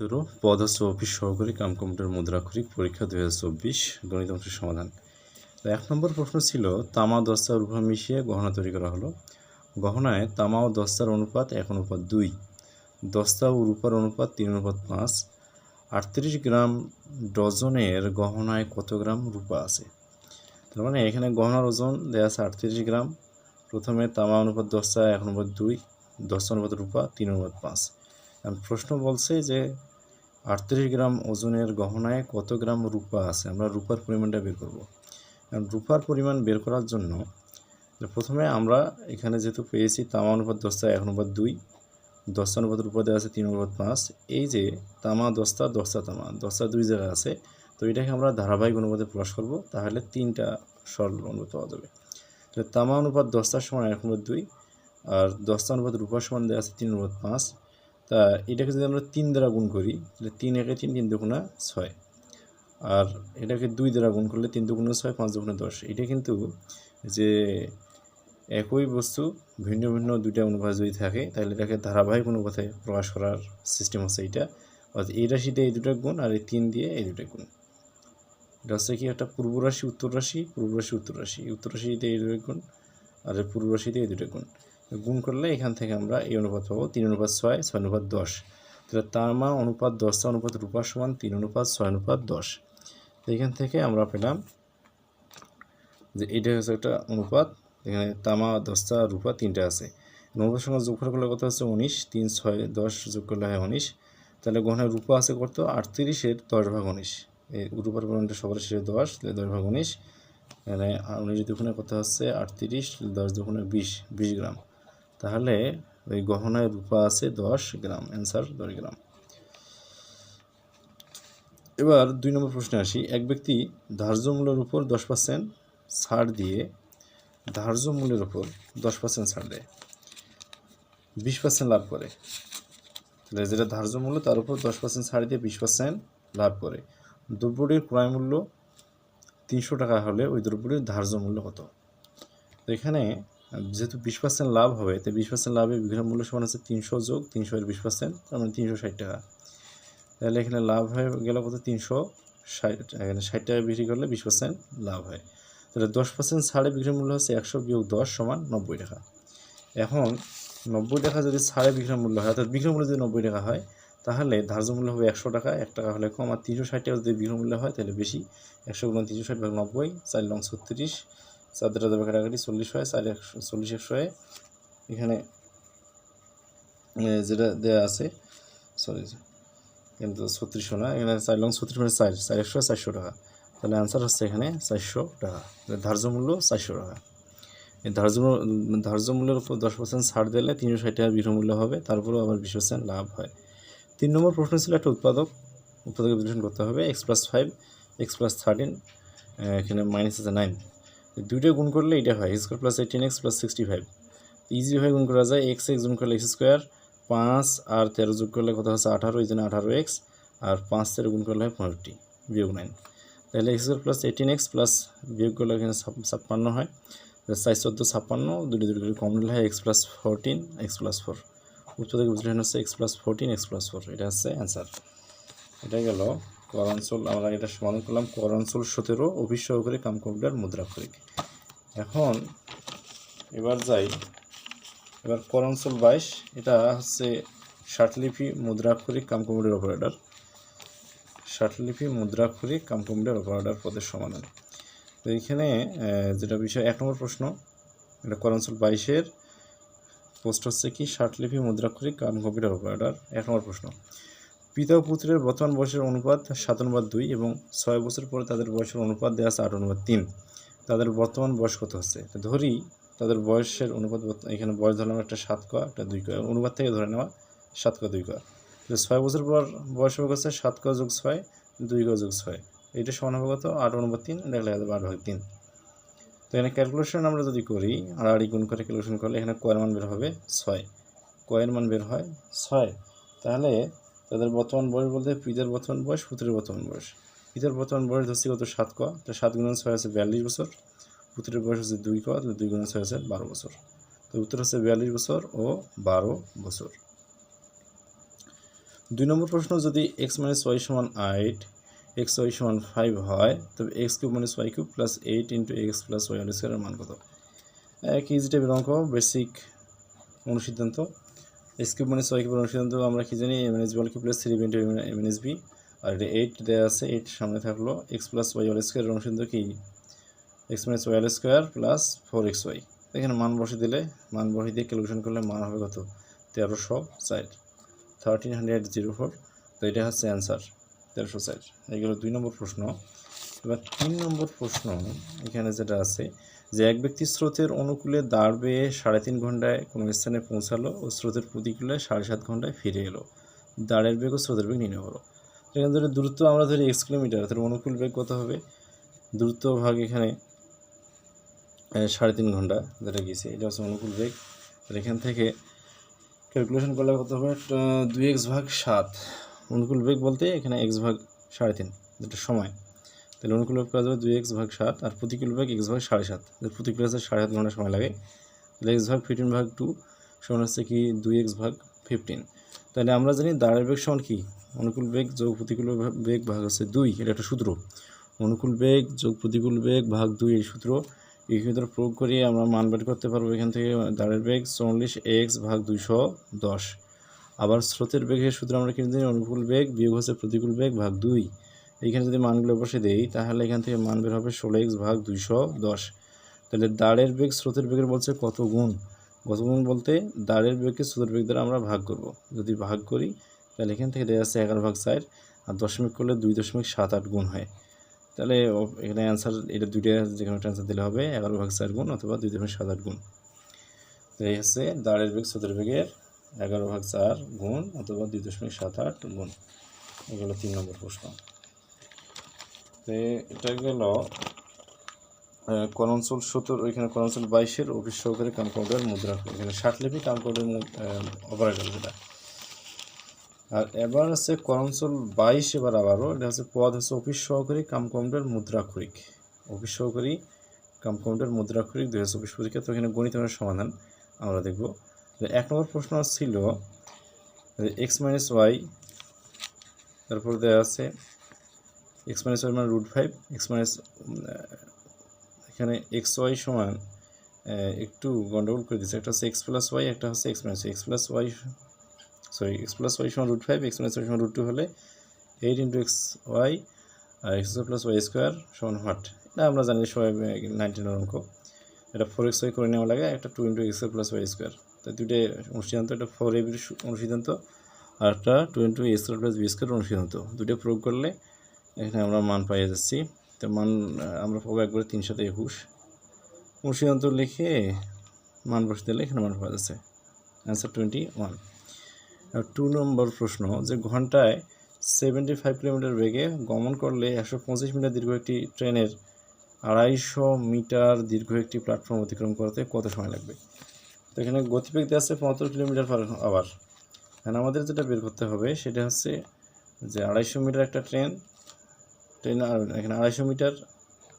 সতেরো পদ হচ্ছে অফিস সহকারী কাম কম্পিউটার মুদ্রাক্ষরিক পরীক্ষা দুই হাজার চব্বিশ গণিত অংশের সমাধান এক নম্বর প্রশ্ন ছিল, তামা দস্তা রূপা মিশিয়ে গহনা তৈরি করা হলো। গহনায় তামা ও দস্তার অনুপাত এক, অনুপাত দুই। দস্তা ও রূপার অনুপাত তিন, অনুপাত পাঁচ। আটত্রিশ গ্রাম ডজনের গহনায় কত গ্রাম রূপা আছে? তার মানে এখানে গহনার ওজন দেওয়া আছে আটত্রিশ গ্রাম। প্রথমে তামা অনুপাত দস্তা এক, অনুপাত দুই, দস্তা অনুপাত রূপা তিন, অনুপাত পাঁচ। প্রশ্ন বলছে যে আটত্রিশ গ্রাম ওজনের গহনায় কত গ্রাম রূপা আছে? আমরা রূপার পরিমাণটা বের করব। রূপার পরিমাণ বের করার জন্য প্রথমে আমরা এখানে যেহেতু পেয়েছি তামা অনুপাত দস্তা এক অনুপাত দুই অনুপাত রূপা দেওয়া আছে, তিন অনুপাত পাঁচ। এই যে তামা দস্তা দশটা তামা দস্তা দুই জায়গায় আছে, তো এটাকে আমরা ধারাবাহিক অনুপাতে প্রকাশ করব, তাহলে তিনটা সরল অনুপাত পাওয়া যাবে। তাহলে তামা অনুপাত দস্তার সমান এক অনুপাত দুই, আর দশটা অনুপাত রূপার সমান দেওয়া আছে, তিন অনুপাত পাঁচ। তা এটাকে যদি আমরা তিন দ্বারা গুণ করি, তাহলে তিন একে তিন তিন দুগুণা ছয়। আর এটাকে দুই দ্বারা গুণ করলে তিন দুগুণা ছয়, পাঁচ দুগুণা দশ। এটা কিন্তু যে একই বস্তু ভিন্ন ভিন্ন দুইটা অনুপাত যদি থাকে, তাহলে এটাকে ধারাবাহিক অনুপাতে প্রকাশ করার সিস্টেম হচ্ছে এইটা। অর্থাৎ এই রাশিতে এই দুটা গুণ আর এই তিন দিয়ে এই দুটা গুণ। এটা হচ্ছে কি একটা পূর্ব রাশি, উত্তর রাশি, পূর্ব রাশি, উত্তর রাশি। উত্তর রাশিতে এই দুটা গুণ, আর পূর্ব রাশিতে এই দুটা গুণ। গুণ করলে এখান থেকে আমরা এই অনুপাত পাবো তিন অনুপাত ছয় ছয় অনুপাত দশ। তাহলে তামা অনুপাত দশটা অনুপাত রূপা সমান তিন অনুপাত, ছয় অনুপাত দশ। তো এখান থেকে আমরা পেলাম যে এটা হচ্ছে একটা অনুপাত, এখানে তামা দশটা, রূপা তিনটা আছে। অনুপাতের সঙ্গে যোগ করলে কত হচ্ছে? উনিশ। তিন, ছয়, দশ যোগ করলে হয় উনিশ। তাহলে গহনায় রূপা আছে কত? আটত্রিশের দশ ভাগ উনিশ। এই রূপার পরিমাণটা সবার শেষে দশ, তাহলে দশ ভাগ উনিশ। এখানে উনিশ দুগুণে কত হচ্ছে? আটত্রিশ দশ দুগুণে বিশ বিশ গ্রাম। তাহলে ওই গহনায় রূপা আছে দশ গ্রাম, অ্যান্সার দশ গ্রাম। এবার দুই নম্বর প্রশ্নে আসি। এক ব্যক্তি ধার্য মূল্যের উপর দশ পার্সেন্ট ছাড় দিয়ে ধার্য মূল্যের উপর দশ পার্সেন্ট ছাড় দেয়, বিশ পার্সেন্ট লাভ করে। তাহলে যেটা ধার্য মূল্য, তার উপর দশ পার্সেন্ট ছাড় দিয়ে বিশ পার্সেন্ট লাভ করে। দ্রব্যটির ক্রয় মূল্য তিনশো টাকা হলে ওই দ্রব্যটির ধার্য মূল্য কত? এখানে যেহেতু বিশ পার্সেন্ট লাভ হবে তো বিশ পার্সেন্ট লাভে বিক্রয় মূল্য সমান হচ্ছে তিনশো যোগ তিনশো এর বিশ পার্সেন্ট তার মানে তিনশো ষাট টাকা। তাহলে এখানে লাভ হয়ে গেল কত? তিনশো ষাট, এখানে ষাট টাকা বিক্রি করলে বিশ পার্সেন্ট লাভ হয়। তাহলে দশ পার্সেন্ট ছাড়ে বিক্রয় মূল্য হচ্ছে একশো বিয়োগ দশ সমান নব্বই টাকা। এখন নব্বই টাকা যদি ছাড়ে বিক্রয় মূল্য হয়, অর্থাৎ বিক্রয় মূল্য যদি নব্বই টাকা হয়, তাহলে ধার্য মূল্য হবে একশো টাকা, এক টাকা হলে কম, আর তিনশো ষাট টাকা যদি বিক্রয় মূল্য হয়, তাহলে বেশি। একশো গুণ তিনশো ষাট ভাগ নব্বই, চার লং ছত্রিশ চার দ্বারা যাবে কাটাকাটি চল্লিশ হয়, চার একশো চল্লিশ একশো হয় এখানে যেটা দেওয়া আছে সরি কিন্তু ছত্রিশশো না, এখানে চার লং ছত্রিশ মানে চার চার একশো চারশো টাকা। তাহলে আনসার হচ্ছে এখানে চারশো টাকা। ধার্য মূল্য চারশো টাকা। ধার্য ধার্য মূল্যের উপর দশ পার্সেন্ট ছাড় দিলে তিনশো ষাট টাকা বিক্রয় মূল্য হবে, তারপরেও আবার বিশ পার্সেন্ট লাভ হয়। তিন নম্বর প্রশ্ন ছিল একটা উৎপাদক উৎপাদক বিশ্লেষণ করতে হবে x plus five x plus thirteen এখানে মাইনাস আছে নাইন দুইটা গুণ করলে এটা হয় square plus eighteen x plus sixty five ইজিভাবে গুণ করা যায় এক্স এক্স গুণ করলে এক্স স্কোয়ার পাঁচ আর তেরো যোগ করলে কত হচ্ছে আঠারো, এই জন্য আঠারো এক্স আর পাঁচ তেরো গুণ করলে হয় পনেরোটি, বিয়োগ নাইন তাহলে x square plus eighteen x plus বিয়োগ করলে এখানে ছাপ্পান্ন হয়। চার চোদ্দ, ছাপ্পান্ন, দুটি দুটি করে কম নিলে হয় x plus fourteen x plus four উৎপাদক বিশ্লেষণ হচ্ছে x plus fourteen x plus four এটা হচ্ছে অ্যান্সার এটা গেল কর অঞ্চল আমরা এটা সমাধান করলাম কর অঞ্চল সতেরো অফিস সহকারী কাম কম্পিউটার মুদ্রাক্ষরিক এখন এবার যাই, এবার কর অঞ্চল বাইশ, এটা হচ্ছে ষাটলিপি মুদ্রাক্ষরিক কাম কম্পিউটার অপারেটর। ষাটলিপি মুদ্রাক্ষরিক কাম কম্পিউটার অপারেটর পদের সমাধান। তো এইখানে যেটা বিষয়, এক নম্বর প্রশ্ন, এটা কর অঞ্চল বাইশের পোস্ট হচ্ছে কি? ষাটলিপি মুদ্রাক্ষরিক কাম কম্পিউটার অপারেটর। এক নম্বর প্রশ্ন পিতা ও পুত্রের বর্তমান বয়সের অনুপাত সাত অনুপাত দুই এবং ছয় বছর পরে তাদের বয়সের অনুপাত দেওয়া আছে আট অনুপাত তিন। তাদের বর্তমান বয়স কত হচ্ছে? ধরি তাদের বয়সের অনুপাত এখানে বয়স ধরলাম একটা সাত ক একটা দুই ক অনুপাত থেকে ধরে নেওয়া সাত ক দুই ক তো ছয় বছর পর বয়স হবে কত সাত ক যোগ ছয়, দুই ক যোগ ছয়। এইটা সমান হবে কত? আট অনুপাত তিন, এটা লেখা যাবে আট ভাগ তিন। তো এখানে ক্যালকুলেশন আমরা যদি করি, আড়াআড়ি গুণ করে ক্যালকুলেশন করলে এখানে কয়ের মান বের হবে ছয়। কয়ের মান বের হয় ছয়। তাহলে তাদের বর্তমান বয়স বলতে পিতার বর্তমান বয়স, পুত্রের বর্তমান বয়স। পিতার বর্তমান বয়স ধরছি কত? সাত ক। তো সাত গুণ ছয় আছে বিয়াল্লিশ বছর। পুত্রের বয়স হচ্ছে দুই ক। তাহলে দুই গুণ ছয় আছে বারো বছর। তো উত্তর হচ্ছে বিয়াল্লিশ বছর ও বারো বছর। দুই নম্বর প্রশ্ন, যদি এক্স মাইনাস ওয়াই সমান এইট এক্স ওয়াই সমান ফাইভ হয়, তবে x cube minus y cube plus eight into x plus y স্কোয়ারের মান কত? এক ইজি টাইপের অঙ্ক বেসিক অনুসিদ্ধান্ত। এক্স মানে মাইনাস ওয়াই কিউব অনুসিদ্ধান্ত আমরা কি জানি এম এনএস বল cube plus three into M NS B আর এটা এইট দেওয়া আছে এইট সামনে থাকল এক্স প্লাস ওয়াই ওয়াল স্কোয়ারের অনুসিদ্ধান্ত কি? X minus y square plus four x y এখানে মান বসে দিলে, মান বসে দিয়ে ক্যালকুলেশন করলে মান হবে কত? তেরোশো ষাট। থার্টিন হান্ড্রেড জিরো ফোর তো এটা হচ্ছে অ্যান্সার তেরোশো ষাট। এগুলো দুই নম্বর প্রশ্ন। এবার তিন নম্বর প্রশ্ন এখানে যেটা আছে যে এক ব্যক্তি স্রোতের অনুকূলে দাঁড় বেয়ে সাড়ে তিন ঘন্টায় কোনো স্থানে পৌঁছালো ও স্রোতের প্রতিকূলে সাড়ে সাত ঘন্টায় ফিরে এলো। দাঁড়ের বেগ ও স্রোতের বেগ নির্ণয় করো। এখানে ধরে দূরত্ব আমরা ধরি এক্স কিলোমিটার, তাহলে অনুকূল বেগ কত হবে? দূরত্ব ভাগ এখানে সাড়ে তিন ঘণ্টা যেটা গিয়েছে এটা হচ্ছে অনুকূল বেগ। আর এখান থেকে ক্যালকুলেশন করলে কত হবে? দুই এক্স ভাগ সাত। অনুকূল বেগ বলতে এখানে এক্স ভাগ সাড়ে তিন যেটা সময়। তাহলে অনুকূল বেগ পাওয়া যাবে দুই এক্স ভাগ সাত, আর প্রতিকূল বেগ এক্স ভাগ সাড়ে সাত। প্রতিকূল আছে সাড়ে সাত ঘণ্টা সময় লাগে। তাহলে এক্স ভাগ ফিফটিন ভাগ টু সমান হচ্ছে কি দুই এক্স ভাগ ফিফটিন তাহলে আমরা জানি দাঁড়ের বেগ সমান কি? অনুকূল বেগ যোগ প্রতিকূল বেগ ভাগ হচ্ছে দুই, এটা একটা সূত্র। অনুকূল বেগ যোগ প্রতিকূল বেগ ভাগ দুই এই সূত্র। এই সূত্র প্রয়োগ করে আমরা মান বের করতে পারব এখান থেকে দাঁড়ের বেগ চল্লিশ এক্স ভাগ দুইশো দশ। আবার স্রোতের বেগের সূত্র আমরা কিন্তু জানি? অনুকূল বেগ বিয়োগ হচ্ছে প্রতিকূল বেগ ভাগ দুই। এইখানে যদি মানগুলো বসে দেই, তাহলে এখান থেকে মান বের হবে ষোলো এক্স ভাগ দুইশো দশ। তাহলে দাঁড়ের বেগ স্রোতের বেগের বলছে কত গুণ? কত গুণ বলতে দাঁড়ের বেগকে স্রোতের বেগ দ্বারা আমরা ভাগ করব। যদি ভাগ করি, তাহলে এখান থেকে দেওয়া যাচ্ছে এগারো ভাগ চার, আর দশমিক করলে দুই দশমিক সাত আট গুণ হয়। তাহলে এখানে অ্যান্সার এটা দুইটা যে কোনো একটা অ্যান্সার দিলে হবে, এগারো ভাগ চার গুণ অথবা দুই দশমিক সাত আট গুণ। তো এই হচ্ছে দাঁড়ের বেগ স্রোতের বেগের এগারো ভাগ চার গুণ অথবা দুই দশমিক সাত আট গুণ। এগুলো তিন নম্বর প্রশ্ন। তো এটা গেল করঞ্চল সত্তর, ওইখানে করঞ্চল বাইশের অফিস সহকারী কামকাউন্টার মুদ্রা এখানে ষাটলিপি কামকাউন্টার অপারেটর যেটা। আর এবার আছে করঞ্চল বাইশ, এবার আবারও। এটা হচ্ছে পদ, হচ্ছে অফিস সহকারী কাম কামকাউন্টার মুদ্রাক্ষরিক অফিস সহকারী কামকাউন্টার মুদ্রাক্ষরিক দুই হাজার চব্বিশ পরীক্ষা তো এখানে গণিতের সমাধান, আমরা দেখব। এক নম্বর প্রশ্ন ছিল এক্স মাইনাস ওয়াই, তারপর দেওয়া আছে এক্স মাইনাস ওয়াই মানে রুট ফাইভ, এক্স মাইনাস এখানে এক্স ওয়াই সমান একটু গন্ডগোল করে দিচ্ছে একটা হচ্ছে এক্স প্লাস ওয়াই, একটা হচ্ছে x minus x plus y, sorry, x plus y সমান root five, x minus y সমান রুট টু হলে এইট ইন্টু এক্স ওয়াই, আর এক্স প্লাস ওয়াই স্কোয়ার সমান হোয়াট? এটা আমরা জানি সবাই নাইনটিনের অঙ্ক। এটা ফোর এক্স ওয়াই করে নেওয়া লাগে, একটা two into x plus y square. তো দুটোই অনুসিদ্ধান্ত এটা ফোর এ অনুসিদ্ধান্ত আর একটা two into x plus B square অনুসিদ্ধান্ত দুটো প্রয়োগ করলে এখানে আমরা মান পাইয়ে যাচ্ছি। তো মান আমরা পাবো একবারে তিন সাথে একুশ। অন্তর লিখে মান বসে দিলে এখানে মান পাওয়া যাচ্ছে। অ্যান্সার টোয়েন্টি ওয়ান টু নম্বর প্রশ্ন যে ঘন্টায় সেভেন্টি ফাইভ কিলোমিটার বেগে গমন করলে একশো পঁচিশ মিটার দীর্ঘ একটি ট্রেনের আড়াইশো মিটার দীর্ঘ একটি প্ল্যাটফর্ম অতিক্রম করতে কত সময় লাগবে? তো এখানে গতিবেগ দেওয়া আছে পঁচাত্তর কিলোমিটার পার আওয়ার এখানে আমাদের যেটা বের করতে হবে সেটা হচ্ছে যে আড়াইশো মিটার একটা ট্রেন ট্রেন এখানে আড়াইশো মিটার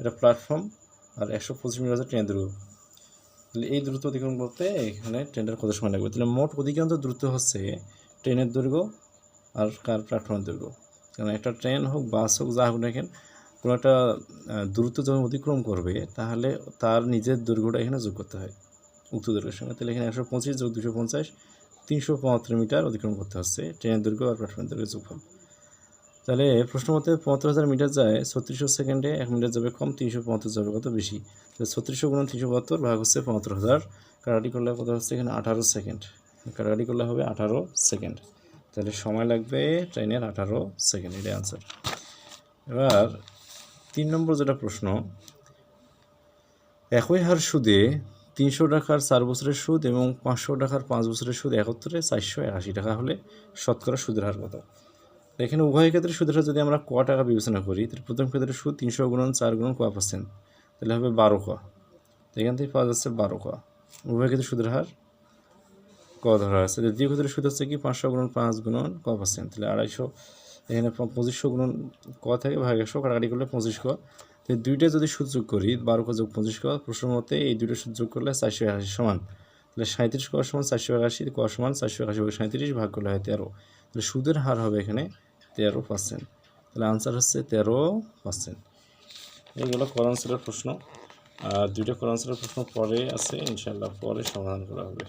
এটা প্ল্যাটফর্ম আর একশো পঁচিশ মিটার হচ্ছে ট্রেন দূরত্ব। তাহলে এই দূরত্ব অতিক্রম করতে এখানে ট্রেনটার কত সময় লাগবে? তাহলে মোট অধিকাংশ দূরত্ব হচ্ছে ট্রেনের দৈর্ঘ্য আর কার প্ল্যাটফর্মের দৈর্ঘ্য। কারণ একটা ট্রেন হোক বাস হোক যা হোক না কেন একটা আহ, দূরত্ব যখন অতিক্রম করবে তাহলে তার নিজের দৈর্ঘ্যটা এখানে যোগ করতে হয় উক্ত দৈর্ঘ্যের সঙ্গে। তাহলে এখানে একশো পঁচিশ যোগ দুশো পঞ্চাশ তিনশো পঁয়াত্তর মিটার অতিক্রম করতে হচ্ছে ট্রেনের দৈর্ঘ্য আর প্ল্যাটফর্মের দৈর্ঘ্য যোগফল। তাহলে প্রশ্ন মতে পঁয়াত্তর হাজার মিটার যায় ছত্রিশশো সেকেন্ডে, এক মিটার যাবে কম, তিনশো পঁয়াত্তর যাবে কত বেশি? তাহলে ছত্রিশশো গুণ তিনশো বাহাত্তর ভাগ হচ্ছে পঁয়াত্তর হাজার। কাটাকাটি করলে কত হচ্ছে এখানে? আঠারো সেকেন্ড। কাটাকাটি করলে হবে আঠারো সেকেন্ড। তাহলে সময় লাগবে ট্রেনের আঠারো সেকেন্ড এটা আনসার এবার তিন নম্বর যেটা প্রশ্ন, একই হার সুদে তিনশো টাকার চার বছরের সুদ এবং পাঁচশো টাকার পাঁচ বছরের সুদ একত্রে চারশো আশি টাকা হলে শতকরা সুদের হার কত? এখানে উভয় ক্ষেত্রে সুদের হার যদি আমরা ক টাকা বিবেচনা করি, তাহলে প্রথম ক্ষেত্রে সুদ তিনশো গুণন চার গুণন ক পার্সেন্ট তাহলে হবে বারো ক। এখান থেকে পাওয়া যাচ্ছে বারো ক। উভয় ক্ষেত্রে সুদের হার ক ধরা আছে দ্বিতীয় ক্ষেত্রে সুদ হচ্ছে কি? পাঁচশো গুণন পাঁচ গুণন ক পার্সেন্ট তাহলে আড়াইশো, এখানে পঁচিশশো গুণন ক থেকে ভাগ একশো, কাটাকাটি করলে পঁচিশ ক। তো দুইটা যদি সুদ যোগ করি, বারো ক যোগ পঁচিশ ক, প্রশ্ন মতে এই দুটো সুদ যোগ করলে চারশো একাশি সমান। তাহলে সাঁত্রিশ ক সমান চারশো একাশি, ক সমান চারশো একাশি সাঁত্রিশ ভাগ করলে হয় তেরো। তাহলে সুদের হার হবে এখানে তেরো পার্সেন্ট তাহলে আনসার হচ্ছে তেরো পার্সেন্ট এইগুলো করানসারের প্রশ্ন। আর দুইটা করানসারের প্রশ্ন পরে আছে ইনশাল্লাহ পরে সমাধান করা হবে।